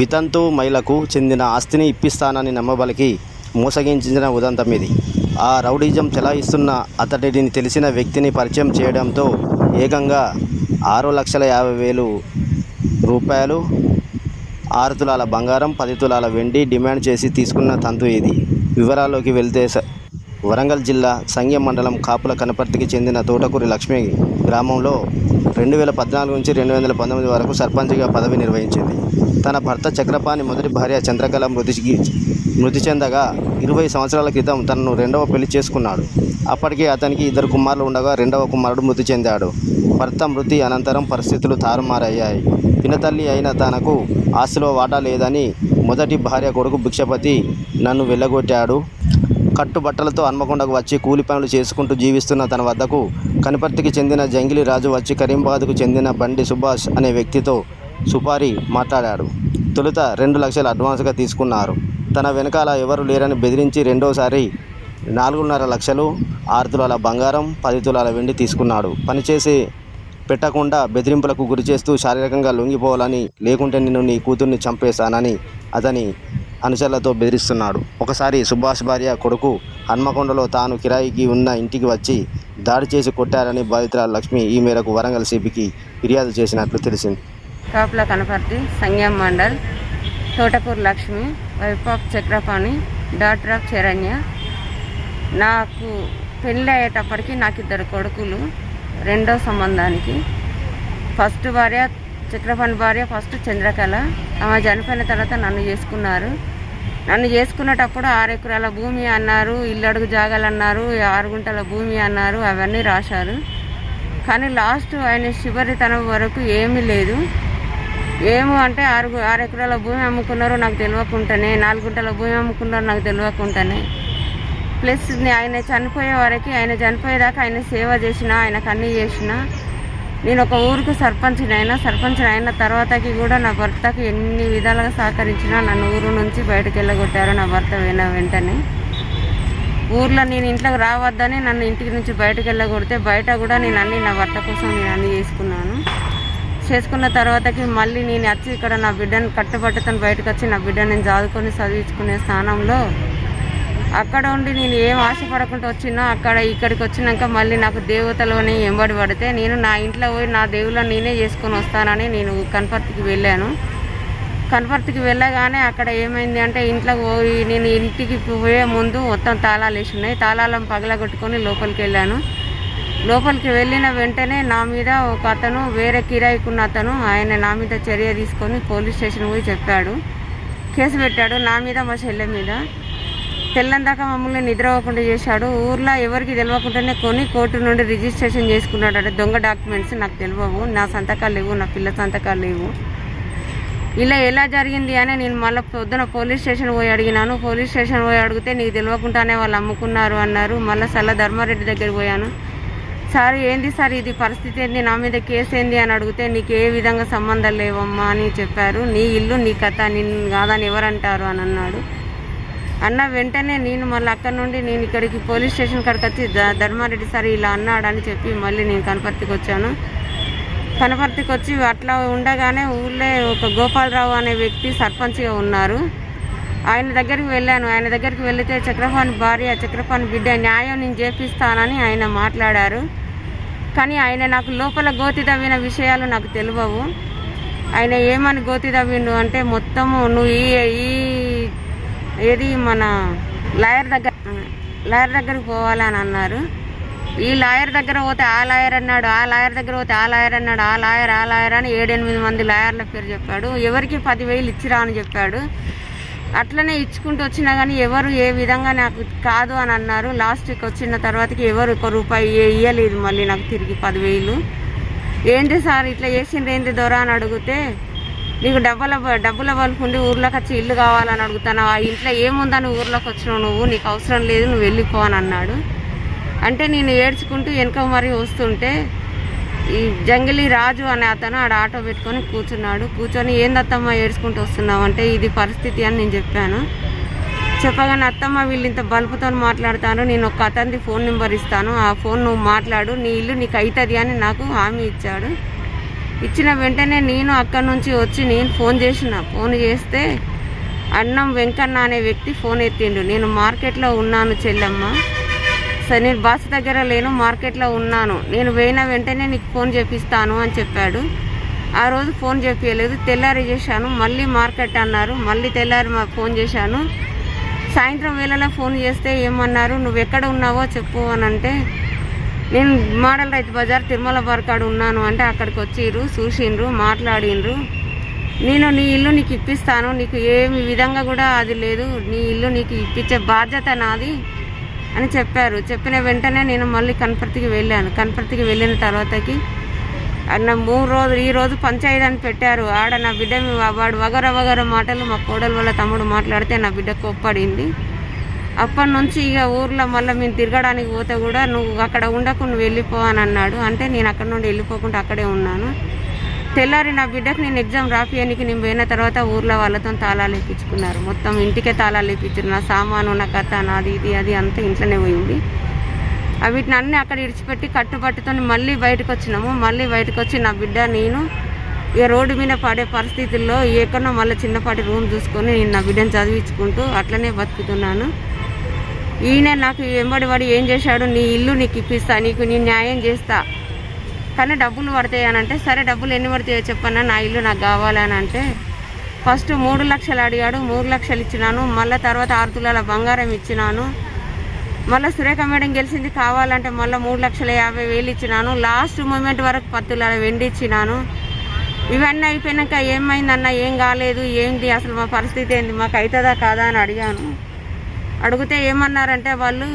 వితంతు మహిళకు చెందిన ఆస్తిని ఇప్పిస్తానని నమ్మబలికి మోసగించిన ఉదంతం ఇది ఆ రౌడిజం చెలాయిస్తున్న అతడిని తెలిసిన వ్యక్తిని పరిచయం చేయడంతో ఏకంగా ఆరు లక్షల యాభై వేలు రూపాయలు ఆరు తులాల బంగారం పది తులాల వెండి డిమాండ్ చేసి తీసుకున్న తంతు ఇది. వివరాల్లోకి వెళ్తే స- వరంగల్ జిల్లా సంఘం మండలం కాపుల కనపర్తికి చెందిన తోటకూరి లక్ష్మి గ్రామంలో రెండు వేల పద్నాలుగు నుంచి రెండు వందల పంతొమ్మిది వరకు సర్పంచ్గా పదవి నిర్వహించింది. తన భర్త చక్రపాణి మొదటి భార్య చంద్రకళ మృతి మృతి చెందగా ఇరవై సంవత్సరాల క్రితం తనను రెండవ పెళ్ళి చేసుకున్నాడు. అప్పటికే అతనికి ఇద్దరు కుమారులు ఉండగా రెండవ కుమారుడు మృతి చెందాడు. భర్త మృతి అనంతరం పరిస్థితులు తారుమారయ్యాయి. పినతల్లి అయిన తనకు ఆస్తిలో వాటా లేదని మొదటి భార్య కొడుకు భిక్షపతి నన్ను వెళ్ళగొట్టాడు కట్టుబట్టలతో హన్మకొండకు వచ్చి కూలి పనులు చేసుకుంటూ జీవిస్తున్న తన వద్దకు కనిపర్తికి చెందిన జంగిలి రాజు వచ్చి కరీంబాద్కు చెందిన బండి సుభాష్ అనే వ్యక్తితో సుపారి మాట్లాడాడు. తొలుత రెండు లక్షలు అడ్వాన్స్గా తీసుకున్నారు. తన వెనకాల ఎవరు లేరని బెదిరించి రెండోసారి నాలుగున్నర లక్షలు ఆరు తులాల బంగారం పది తులాల వెండి తీసుకున్నాడు. పనిచేసి పెట్టకుండా బెదిరింపులకు గురి చేస్తూ శారీరకంగా లొంగిపోవాలని లేకుంటే నిన్ను నీ కూతుర్ని చంపేశానని అతని అనుచరులతో బెదిరిస్తున్నాడు. ఒకసారి సుభాష్ భార్య కొడుకు హన్మకొండలో తాను కిరాయికి ఉన్న ఇంటికి వచ్చి దాడి చేసి కొట్టారని బాధితురాలు లక్ష్మి ఈ మేరకు వరంగల్ సిపికి ఫిర్యాదు చేసినట్లు తెలిసింది. కాపుల Kanaparthi Sangam mandal Thotakuru Lakshmi wife of Chakrapani doctor of Charanya. నాకు పెళ్ళి అయ్యేటప్పటికి నాకు ఇద్దరు కొడుకులు రెండో సంబంధానికి. ఫస్ట్ భార్య చక్రపాణి భార్య ఫస్ట్ చంద్రకళ. ఆమె చనిపోయిన తర్వాత నన్ను చేసుకున్నారు. నన్ను చేసుకునేటప్పుడు ఆరు ఎకరాల భూమి అన్నారు ఇల్లు అడుగు జాగాలు అన్నారు ఆరు గుంటల భూమి అన్నారు అవన్నీ రాశారు. కానీ లాస్ట్ ఆయన శివరితనం వరకు ఏమీ లేదు. ఏము అంటే ఆరు ఆరు ఎకరాల భూమి అమ్ముకున్నారో నాకు తెలియకుండానే నాలుగు గుంటల భూమి అమ్ముకున్నారో నాకు తెలియకుండానే ప్లస్ ఆయన చనిపోయే వరకు ఆయన చనిపోయేదాకా ఆయన సేవ చేసిన ఆయనకు అన్నీ చేసిన నేను ఒక ఊరికి సర్పంచ్ని అయినా సర్పంచ్ అయిన తర్వాతకి కూడా నా భర్తకి ఎన్ని విధాలుగా సహకరించినా నన్ను ఊరు నుంచి బయటకు వెళ్ళగొట్టారు నా భర్త విన వెంటనే. ఊర్లో నేను ఇంట్లోకి రావద్దని నన్ను ఇంటికి నుంచి బయటకు వెళ్ళగొడితే బయట కూడా నేను అన్ని నా భర్త కోసం నేను అన్ని చేసుకున్నాను. చేసుకున్న తర్వాతకి మళ్ళీ నేను వచ్చి ఇక్కడ నా బిడ్డను కట్టుబట్టుతను బయటకు వచ్చి నా బిడ్డని నేను చదువుకొని చదివించుకునే స్థానంలో అక్కడ ఉండి నేను ఏం ఆశపడకుండా వచ్చినా అక్కడ ఇక్కడికి వచ్చినాక మళ్ళీ నాకు దేవతలోనే ఎంబడి పడితే నేను నా ఇంట్లో పోయి నా దేవుళ్ళని నేనే చేసుకొని వస్తానని నేను కనపర్తికి వెళ్ళాను. కనపర్తికి వెళ్ళగానే అక్కడ ఏమైంది అంటే ఇంట్లో పోయి నేను ఇంటికి పోయే ముందు మొత్తం తాళాలు వేసి ఉన్నాయి. తాళాలను పగలగొట్టుకొని లోపలికి వెళ్ళాను. లోపలికి వెళ్ళిన వెంటనే నా మీద ఒక అతను వేరే కిరాయికున్న అతను ఆయన నా మీద చర్య తీసుకొని పోలీస్ స్టేషన్ పోయి చెప్పాడు. కేసు పెట్టాడు నా మీద మా చెల్లె మీద. తెల్లని మమ్మల్ని నిద్రపోకుండా చేశాడు. ఊర్లో ఎవరికి తెలియకుండానే కొని కోర్టు నుండి రిజిస్ట్రేషన్ చేసుకున్నాడు అంటే దొంగ డాక్యుమెంట్స్ నాకు తెలియవు నా సంతకాలు లేవు నా పిల్ల సంతకాలు లేవు. ఇలా ఎలా జరిగింది అని నేను మళ్ళీ పొద్దున పోలీస్ స్టేషన్ పోయి అడిగినాను. పోలీస్ స్టేషన్ పోయి అడిగితే నీకు తెలియకుండానే వాళ్ళు అమ్ముకున్నారు అన్నారు. మళ్ళీ సల్ల ధర్మారెడ్డి దగ్గరికి పోయాను. సార్ ఏంది సార్ ఇది? పరిస్థితి ఏంది? నా మీద కేసు ఏంది? అని అడిగితే నీకు ఏ విధంగా సంబంధం లేవమ్మా అని చెప్పారు. నీ ఇల్లు నీ కథ నిన్ను కాదని ఎవరంటారు? అని అన్నాడు. అన్న వెంటనే నేను మళ్ళీ అక్కడ నుండి నేను ఇక్కడికి పోలీస్ స్టేషన్ కాడికి వచ్చి ధర్మారెడ్డి సార్ ఇలా అన్నాడని చెప్పి మళ్ళీ నేను కనపర్తికి వచ్చాను. కనపర్తికి వచ్చి అట్లా ఉండగానే ఊళ్ళో ఒక గోపాలరావు అనే వ్యక్తి సర్పంచ్గా ఉన్నారు. ఆయన దగ్గరికి వెళ్ళాను. ఆయన దగ్గరికి వెళితే చక్రపాణి భార్య చక్రపాణి బిడ్డ న్యాయం నేను చేపిస్తానని ఆయన మాట్లాడారు. కానీ ఆయన నాకు లోపల గోతి తవ్విన విషయాలు నాకు తెలియవు. ఆయన ఏమని గోతి తవ్విండు అంటే మొత్తము నువ్వు ఈ ఈ ఏది మన లాయర్ దగ్గర లాయర్ దగ్గరికి పోవాలని అన్నారు. ఈ లాయర్ దగ్గర పోతే ఆ లాయర్ అన్నాడు ఆ లాయర్ దగ్గర పోతే ఆ లాయర్ అన్నాడు ఆ లాయర్ ఆ లాయర్ అని ఏడెనిమిది మంది లాయర్ల పేరు చెప్పాడు. ఎవరికి పదివేలు ఇచ్చిరా అని చెప్పాడు. అట్లనే ఇచ్చుకుంటూ వచ్చినా కానీ ఎవరు ఏ విధంగా నాకు కాదు అని అన్నారు. లాస్ట్కి వచ్చిన తర్వాతకి ఎవరు ఒక రూపాయి ఇవ్వలేదు ఇయ్యలేదు మళ్ళీ నాకు తిరిగి పదివేలు. ఏంటి సార్ ఇట్లా చేసిండ్రు ఏంటి దొర అని అడిగితే నీకు డబ్బుల డబ్బుల వలుపుండి ఊర్లోకి వచ్చి ఇల్లు కావాలని అడుగుతాను ఆ ఇంట్లో ఏముందని ఊర్లోకి వచ్చినావు నువ్వు? నీకు అవసరం లేదు నువ్వు వెళ్ళిపో అని అన్నాడు. అంటే నేను ఏడ్చుకుంటూ వెనక మరి వస్తుంటే ఈ జంగిలి రాజు అనే అతను ఆడ ఆటో పెట్టుకొని కూర్చున్నాడు. కూర్చొని ఏందత్తమ్మ ఏడ్చుకుంటూ వస్తున్నావు? అంటే ఇది పరిస్థితి అని నేను చెప్పాను. చెప్పగానే అత్తమ్మ వీళ్ళు ఇంత బల్బుతో మాట్లాడతాను నేను ఒక అతనిది ఫోన్ నెంబర్ ఇస్తాను. ఆ ఫోన్ నువ్వు మాట్లాడు. నీ ఇల్లు నీకు అవుతుంది అని నాకు హామీ ఇచ్చాడు. ఇచ్చిన వెంటనే నేను అక్కడి నుంచి వచ్చి నేను ఫోన్ చేసిన. ఫోన్ చేస్తే అన్నం వెంకన్న అనే వ్యక్తి ఫోన్ ఎత్తిండు. నేను మార్కెట్లో ఉన్నాను చెల్లమ్మ. సరే నేను బస్ దగ్గర లేను మార్కెట్లో ఉన్నాను. నేను పోయిన వెంటనే నీకు ఫోన్ చేపిస్తాను అని చెప్పాడు. ఆ రోజు ఫోన్ చెప్పలేదు తెల్లారి చేశాను. మళ్ళీ మార్కెట్ అన్నారు. మళ్ళీ తెల్లారి మా ఫోన్ చేశాను. సాయంత్రం వేళలో ఫోన్ చేస్తే ఏమన్నారు? నువ్వు ఎక్కడ ఉన్నావో చెప్పు అని అంటే నేను మోడల్ రైతు బజార్ తిరుమల బరకాడు ఉన్నాను అంటే అక్కడికి వచ్చిర్రు చూసిండ్రు మాట్లాడిండ్రు. నేను నీ ఇల్లు నీకు ఇప్పిస్తాను నీకు ఏమి విధంగా కూడా అది లేదు నీ ఇల్లు నీకు ఇప్పించే బాధ్యత నాది అని చెప్పారు. చెప్పిన వెంటనే నేను మళ్ళీ కనపర్తికి వెళ్ళాను. కనపర్తికి వెళ్ళిన తర్వాతకి అన్న మూడు రోజులు ఈ రోజు పంచాయతీ అని పెట్టారు. ఆడ నా బిడ్డ వాడు వగర వగర మాటలు మా కోడలు వాళ్ళ తమ్ముడు మాట్లాడితే నా బిడ్డ కోప్పడింది. అప్పటి నుంచి ఇక ఊర్లో మళ్ళీ మేము తిరగడానికి పోతే కూడా నువ్వు అక్కడ ఉండకు నువ్వు వెళ్ళిపో అని అన్నాడు. అంటే నేను అక్కడ నుండి వెళ్ళిపోకుండా అక్కడే ఉన్నాను. తెల్లారి నా బిడ్డకు నేను ఎగ్జామ్ రాపియనికి నేను పోయిన తర్వాత ఊర్లో వాళ్ళతో తాళాలు ఇప్పించుకున్నారు మొత్తం ఇంటికే తాళాలు ఇప్పించారు నా సామాను నా కథ నాది ఇది అది అంతా ఇంట్లోనే పోయింది వీటిని అన్నీ అక్కడ ఇడిచిపెట్టి కట్టుబట్టుతో మళ్ళీ బయటకు వచ్చినాము. మళ్ళీ బయటకు వచ్చి నా బిడ్డ నేను ఇక రోడ్డు మీద పడే పరిస్థితుల్లో ఎక్కడో మళ్ళీ చిన్నపాటి రూమ్ చూసుకొని నేను నా బిడ్డను చదివించుకుంటూ అట్లనే బతుకుతున్నాను. ఈయన నాకు వెంబడి వాడు ఏం చేశాడు? నీ ఇల్లు నీకు ఇప్పిస్తా నీకు నేను న్యాయం చేస్తా. కానీ డబ్బులు పడతాయి అని అంటే సరే డబ్బులు ఎన్ని పడతాయో చెప్పన్నా నా ఇల్లు నాకు కావాలని అంటే ఫస్ట్ మూడు లక్షలు అడిగాడు మూడు లక్షలు ఇచ్చినాను మళ్ళీ తర్వాత ఆరు తులాల బంగారం ఇచ్చినాను. మళ్ళీ సురేఖ మేడం గెలిచింది కావాలంటే మళ్ళీ మూడు లక్షల యాభై వేలు ఇచ్చినాను. లాస్ట్ మూమెంట్ వరకు పత్తులాల వెండి ఇచ్చినాను. ఇవన్నీ అయిపోయినాక ఏమైందన్నా ఏం కాలేదు ఏంటి అసలు మా పరిస్థితి ఏంటి మాకు అవుతుందా కాదా అని అడిగాను. అడిగితే ఏమన్నారంటే వాళ్ళు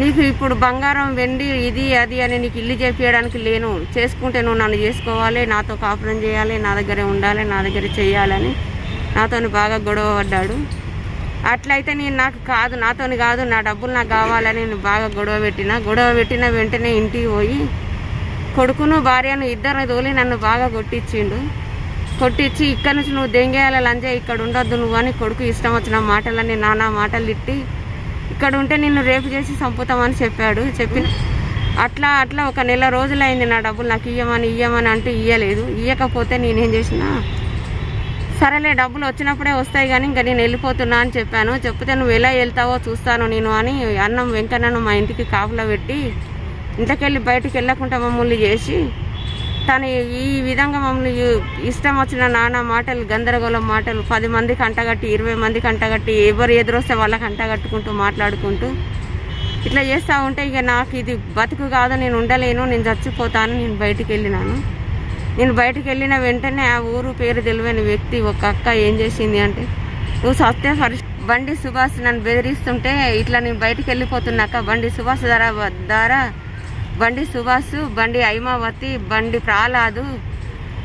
నీకు ఇప్పుడు బంగారం వెండి ఇది అది అని నీకు ఇల్లు చేపించడానికి లేను. చేసుకుంటే నువ్వు నన్ను చేసుకోవాలి నాతో కాపురం చేయాలి నా దగ్గరే ఉండాలి నా దగ్గర చేయాలని నాతో బాగా గొడవ పడ్డాడు. అట్లయితే నేను నాకు కాదు నాతోని కాదు నా డబ్బులు నాకు కావాలని నేను బాగా గొడవ పెట్టిన. గొడవ పెట్టిన వెంటనే ఇంటికి పోయి కొడుకును భార్యను ఇద్దరిని తోలి నన్ను బాగా కొట్టించిండు. కొట్టించి ఇక్కడ నుంచి నువ్వు దెంగేయాల లంజే ఇక్కడ ఉండొద్దు నువ్వు అని కొడుకు ఇష్టం వచ్చిన మాటలని నానా మాటలు ఇట్టి ఇక్కడ ఉంటే నిన్ను రేపు చేసి చంపుతామని చెప్పాడు. చెప్పి అట్లా అట్లా ఒక నెల రోజులైంది నా డబ్బులు నాకు ఇయ్యమని ఇయ్యమని అంటూ ఇయ్యలేదు. ఇయ్యకపోతే నేనేం చేసినా సరేలే డబ్బులు వచ్చినప్పుడే వస్తాయి కానీ ఇంకా నేను వెళ్ళిపోతున్నా అని చెప్పాను. చెప్తే నువ్వు ఎలా వెళ్తావో చూస్తాను నేను అని అన్నం వెంకన్నను మా ఇంటికి కాపులో పెట్టి ఇంతకెళ్ళి బయటికి వెళ్ళకుండా మమ్మల్ని చేసి తను ఈ విధంగా మమ్మల్ని ఇష్టం వచ్చిన నానా మాటలు గందరగోళం మాటలు పది మందికి అంటగట్టి ఇరవై మందికి అంటగట్టి ఎవరు ఎదురొస్తే వాళ్ళకి అంటగట్టుకుంటూ మాట్లాడుకుంటూ ఇట్లా చేస్తూ ఉంటే ఇక నాకు ఇది బతుకు కాదు నేను ఉండలేను నేను చచ్చిపోతాను నేను బయటికి వెళ్ళినాను. నేను బయటికి వెళ్ళిన వెంటనే ఆ ఊరు పేరు తెలియని వ్యక్తి ఒక అక్క ఏం చేసింది అంటే నువ్వు సత్య బండి సుభాష్ నన్ను బెదిరిస్తుంటే ఇట్లా నేను బయటికి వెళ్ళిపోతున్నాక బండి సుభాష్ ద్వారా ద్వారా బండి సుభాష్ బండి ఐమావతి బండి ప్రహ్లాదు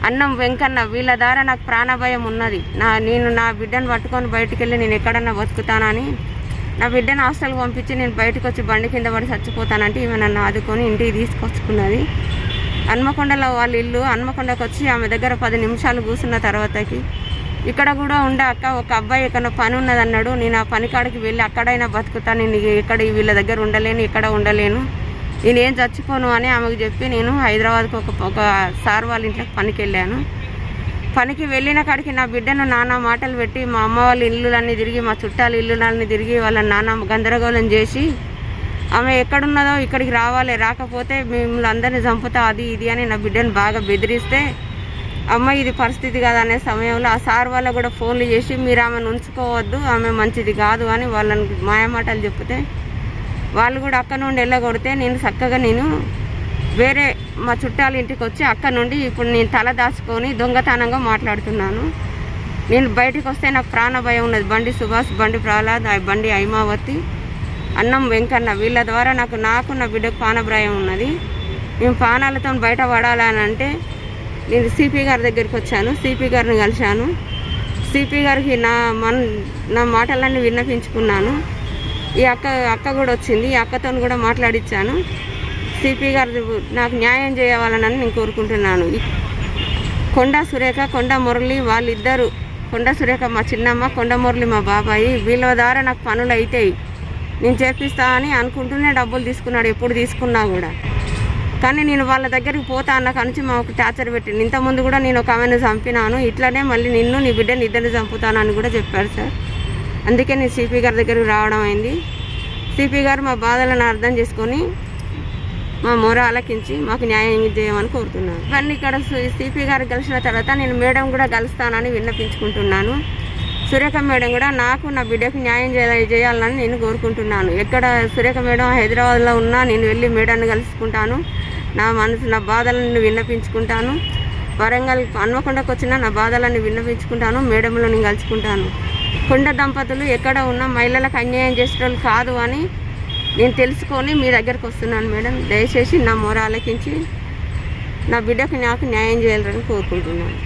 అన్నం వెంకన్న వీళ్ళ ద్వారా నాకు ప్రాణభయం ఉన్నది. నా నేను నా బిడ్డను పట్టుకొని బయటికి వెళ్ళి నేను ఎక్కడన్నా బతుకుతానని నా బిడ్డను హాస్టల్కి పంపించి నేను బయటకు వచ్చి బండి కింద పడి చచ్చిపోతానంటే ఈమె నన్ను ఆదుకొని ఇంటికి తీసుకొచ్చుకున్నది. హన్మకొండలో వాళ్ళ ఇల్లు హన్మకొండకు వచ్చి ఆమె దగ్గర పది నిమిషాలు కూర్చున్న తర్వాతకి ఇక్కడ కూడా ఉండే అక్క ఒక అబ్బాయి ఎక్కడ పని ఉన్నదన్నాడు నేను ఆ పని కాడికి వెళ్ళి అక్కడైనా బతుకుతాను నేను ఇక్కడ వీళ్ళ దగ్గర ఉండలేను ఇక్కడ ఉండలేను. నేనేం చచ్చిపోను అని ఆమెకు చెప్పి నేను హైదరాబాద్కి ఒక ఒక సార్ వాళ్ళ ఇంట్లోకి పనికి వెళ్ళాను పనికి వెళ్ళిన కాడికి నా బిడ్డను నానా మాటలు పెట్టి మా అమ్మ వాళ్ళ ఇల్లులన్నీ తిరిగి మా చుట్టాల ఇల్లులన్నీ తిరిగి వాళ్ళ నాన్న గందరగోళం చేసి ఆమె ఎక్కడున్నదో ఇక్కడికి రావాలి రాకపోతే మిమ్మల్ని అందరినీ చంపుతా అది ఇది అని నా బిడ్డను బాగా బెదిరిస్తే అమ్మ ఇది పరిస్థితి కాదు అనే సమయంలో ఆ సార్ వాళ్ళ కూడా ఫోన్లు చేసి మీరు ఆమెను ఉంచుకోవద్దు ఆమె మంచిది కాదు అని వాళ్ళని మాయమాటలు చెప్తే వాళ్ళు కూడా అక్క నుండి వెళ్ళగొడితే నేను చక్కగా నేను వేరే మా చుట్టాల ఇంటికి వచ్చి అక్క నుండి ఇప్పుడు నేను తల దాచుకొని దొంగతనంగా మాట్లాడుతున్నాను. నేను బయటకు వస్తే నాకు ప్రాణ భయం ఉన్నది. బండి సుభాష్ బండి ప్రహ్లాద్ ఆ బండి ఐమావతి అన్నం వెంకన్న వీళ్ళ ద్వారా నాకు నాకు నా బిడ్డకు ప్రాణభయం ఉన్నది. మేము ప్రాణాలతో బయట పడాలని అంటే నేను సిపి గారి దగ్గరికి వచ్చాను. సిపి గారిని కలిశాను. సిపి గారికి నా మన నా మాటలన్నీ విన్నపించుకున్నాను. ఈ అక్క అక్క కూడా వచ్చింది. ఈ అక్కతో కూడా మాట్లాడిచ్చాను. సిపి గారు నాకు న్యాయం చేయవాలని నేను కోరుకుంటున్నాను. కొండ సురేఖ కొండ మురళి వాళ్ళిద్దరు కొండ సురేఖ మా చిన్నమ్మ కొండ మురళి మా బాబాయి వీళ్ళ ద్వారా నాకు పనులు అవుతాయి నేను చేపిస్తా అని అనుకుంటూనే డబ్బులు తీసుకున్నాడు. ఎప్పుడు తీసుకున్నా కూడా. కానీ నేను వాళ్ళ దగ్గరికి పోతా అన్న కనుంచి మాకు టార్చర్ పెట్టింది. ఇంతకుముందు కూడా నేను ఒక ఆమెను చంపినాను. ఇట్లానే మళ్ళీ నిన్ను నీ బిడ్డని ఇద్దరిని చంపుతానని కూడా చెప్పారు సార్. అందుకే నేను సిపి గారి దగ్గరికి రావడం అయింది. సిపి గారు మా బాధలను అర్థం చేసుకొని మా మొర ఆలకించి మాకు న్యాయం చేయమని కోరుతున్నాను. ఇవన్నీ ఇక్కడ సిపి గారు కలిసిన తర్వాత నేను మేడం కూడా కలుస్తానని విన్నపించుకుంటున్నాను. సురేఖ మేడం కూడా నాకు నా బిడ్డకు న్యాయం చేయాలి చేయాలని నేను కోరుకుంటున్నాను. ఎక్కడ సురేఖ మేడం హైదరాబాద్లో ఉన్నా నేను వెళ్ళి మేడాన్ని కలుసుకుంటాను. నా మనసు నా బాధలను విన్నపించుకుంటాను. వరంగల్ హన్మకొండకు వచ్చినా నా బాధలను విన్నపించుకుంటాను. మేడంలో నేను కలుసుకుంటాను. కొండ దంపతులు ఎక్కడ ఉన్నా మహిళలకు అన్యాయం చేసేటోళ్ళు కాదు అని నేను తెలుసుకొని మీ దగ్గరకు వస్తున్నాను మేడం. దయచేసి నా మొర ఆలకించి నా బిడ్డకు నాకు న్యాయం చేయాలని కోరుకుంటున్నాను.